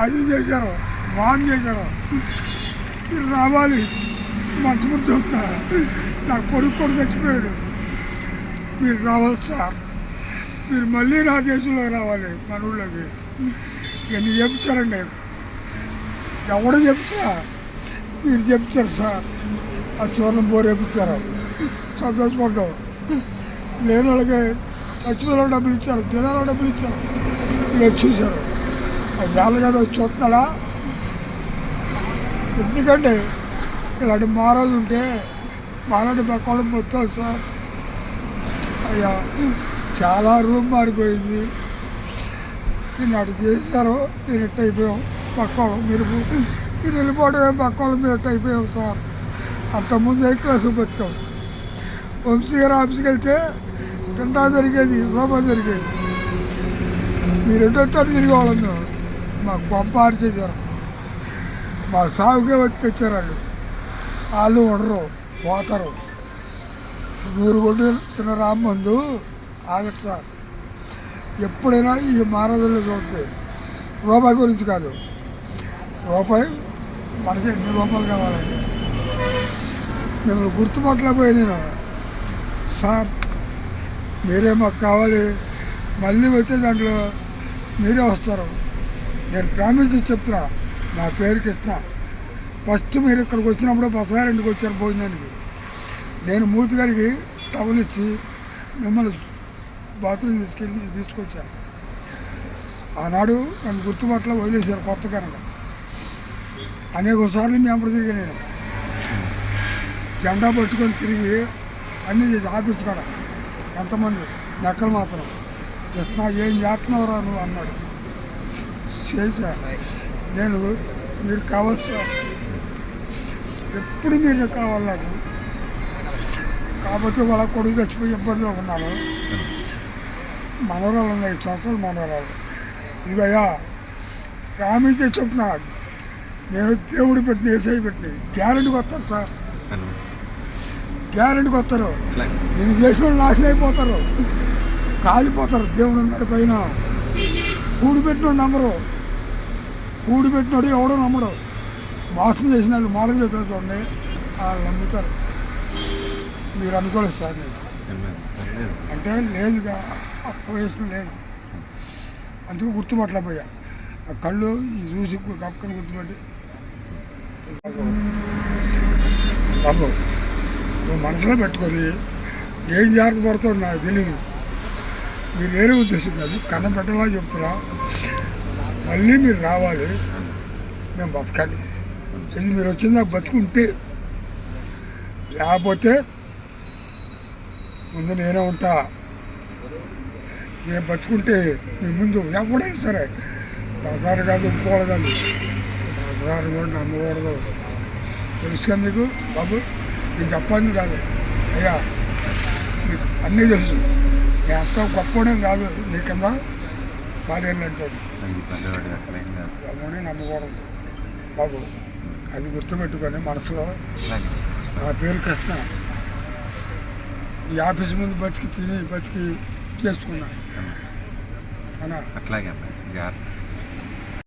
ఆది చేశారు వాన్ చేశారు మీరు రావాలి. మనస్ఫూర్తి చెప్తా నాకు కొడుకు కొడుకు చచ్చిపోయాడు. మీరు రావాలి సార్. మీరు మళ్ళీ నా దేశంలోకి రావాలి మన ఊళ్ళోకి. ఎన్ని చెప్తారండి? ఎవడో చెప్తా మీరు చెప్తారు సార్. ఆ చూర్ణం బోర్ వేపించారు సంతోషపడ్డాం లేని వాళ్ళకి చచ్చిపోయిన డబ్బులు ఇచ్చారు తినాల డబ్బులు ఇచ్చారు. మీరు వచ్చేసారు వేలగాడు వచ్చి చూస్తున్నాడా ఎందుకంటే ఇలాంటి మారాలు ఉంటే మారాడు పక్కన మొత్తం సార్. అయ్యా చాలా రూమ్ మారిపోయింది. నేను అటు చేశారు నేను ఇట్ అయిపోయాం. పక్కన మీరు మీరు వెళ్ళిపోవడమే పక్కన మీరు ఇట్ అయిపోయాం సార్. అంతకుముందు ఏ క్లాసు బతికాం? వంశీ గారు ఆఫీస్కి వెళ్తే తింటా జరిగేది రూపం జరిగేది. మీరు ఎటో తిరిగి వాళ్ళందరూ మాకు పంపారు చేశారు. మా సాగుకే వచ్చి తెచ్చారు వాళ్ళు. వాళ్ళు ఉండరు పోతారు. నూరు కొట్టు తిన్న రామ్మందు ఆగట్టు సార్ ఎప్పుడైనా ఈ మహారాజుల్లో చూస్తే రూపాయి గురించి కాదు. రూపాయి మనకి ఎన్ని రూపాయలు కావాలండి? మిమ్మల్ని గుర్తుపట్టలేకపోయి నేను. సార్ మీరే మాకు కావాలి. మళ్ళీ వచ్చే దాంట్లో మీరే వస్తారు. నేను ప్రామిస్ చెప్తున్నా. నా పేరు కృష్ణ. ఫస్ట్ మీరు ఇక్కడికి వచ్చినప్పుడు బసగారింటికి వచ్చారు భోజనానికి. నేను మూతి గారికి టవల్ ఇచ్చి మిమ్మల్ని బాత్రూమ్ తీసుకెళ్ళి తీసుకొచ్చాను. ఆనాడు నన్ను గుర్తుపట్ల వదిలేశారు కొత్త కనుక అనేక సార్లు మీ అప్పుడు తిరిగి నేను. జెండా పట్టుకొని తిరిగి అన్నీ చేసి ఆఫీస్ కూడా ఎంతమంది? లెక్కలు మాత్రం. కృష్ణ ఏం చేస్తున్నావురా నువ్వు? అన్నాడు. చేశా. నేను మీరు కావచ్చు ఎప్పుడు మీరు కావాలి నాకు కాకపోతే వాళ్ళ కొడుకు చచ్చిపోయి ఇబ్బందిలో ఉన్నాను మనవరాలు ఉంది ఐదు సంవత్సరాలు మనవరాలు. ఇదయ్యా ప్రామించే చెప్తున్నా. నేను దేవుడు పెట్టిన ఏసై పెట్టిన. గ్యారెంటీకి వస్తారు సార్. గ్యారెంటీకి వస్తారు. నేను చేసిన వాళ్ళు నాశనం అయిపోతారు. కాలిపోతారు. దేవుడు ఉన్నాడు పైన. కూడి పెట్టినోడు నమ్మరు. కూడిపెట్టినోడు ఎవడో నమ్మడు. మోసం చేసిన వాళ్ళు మోసం చేసిన చూడండి వాళ్ళు నమ్ముతారు. మీరు అనుకోలేదు సార్ నేను లేదు అంటే లేదుగా ఆ లేదు. అందుకు గుర్తుపట్టలేకపోయా. ఆ కళ్ళు ఈ చూసి కక్కని గుర్తుపెట్టి. బాబు నువ్వు మనసులో పెట్టుకొని ఏం జాగ్రత్త పడుతుంది నాకు తెలియదు మీరు వేరే ఉద్దేశం కాదు కన్న పెట్టలా చెప్తున్నా. మళ్ళీ మీరు రావాలి మేము బతకాలి. ఇది మీరు వచ్చిందా బతుకుంటే లేకపోతే ముందు నేనే ఉంటా. నేను బతుకుంటే మీ ముందు ఎప్పుడైనా సరే ఒకసారి కాదు ఇంకోళ్ళు కాదు. ఒకసారి కూడా నమ్మకూడదు. తెలుసుగా మీకు బాబు నేను చెప్పండి కాదు. అయ్యా మీకు అన్నీ తెలుసు. నేను అంత గొప్పనే కాదు నీ కింద భార్యలు అంటాడు అట్లేం కాదు ఎవరిని నమ్మకూడదు బాబు అది గుర్తుపెట్టుకొని మనసులో నా పేరు కృష్ణ ఈ ఆఫీస్ ముందు బతికి తిని బతికి చేసుకున్నా. అన్నా. అట్లాగే అబ్బాయి జాగ్రత్త.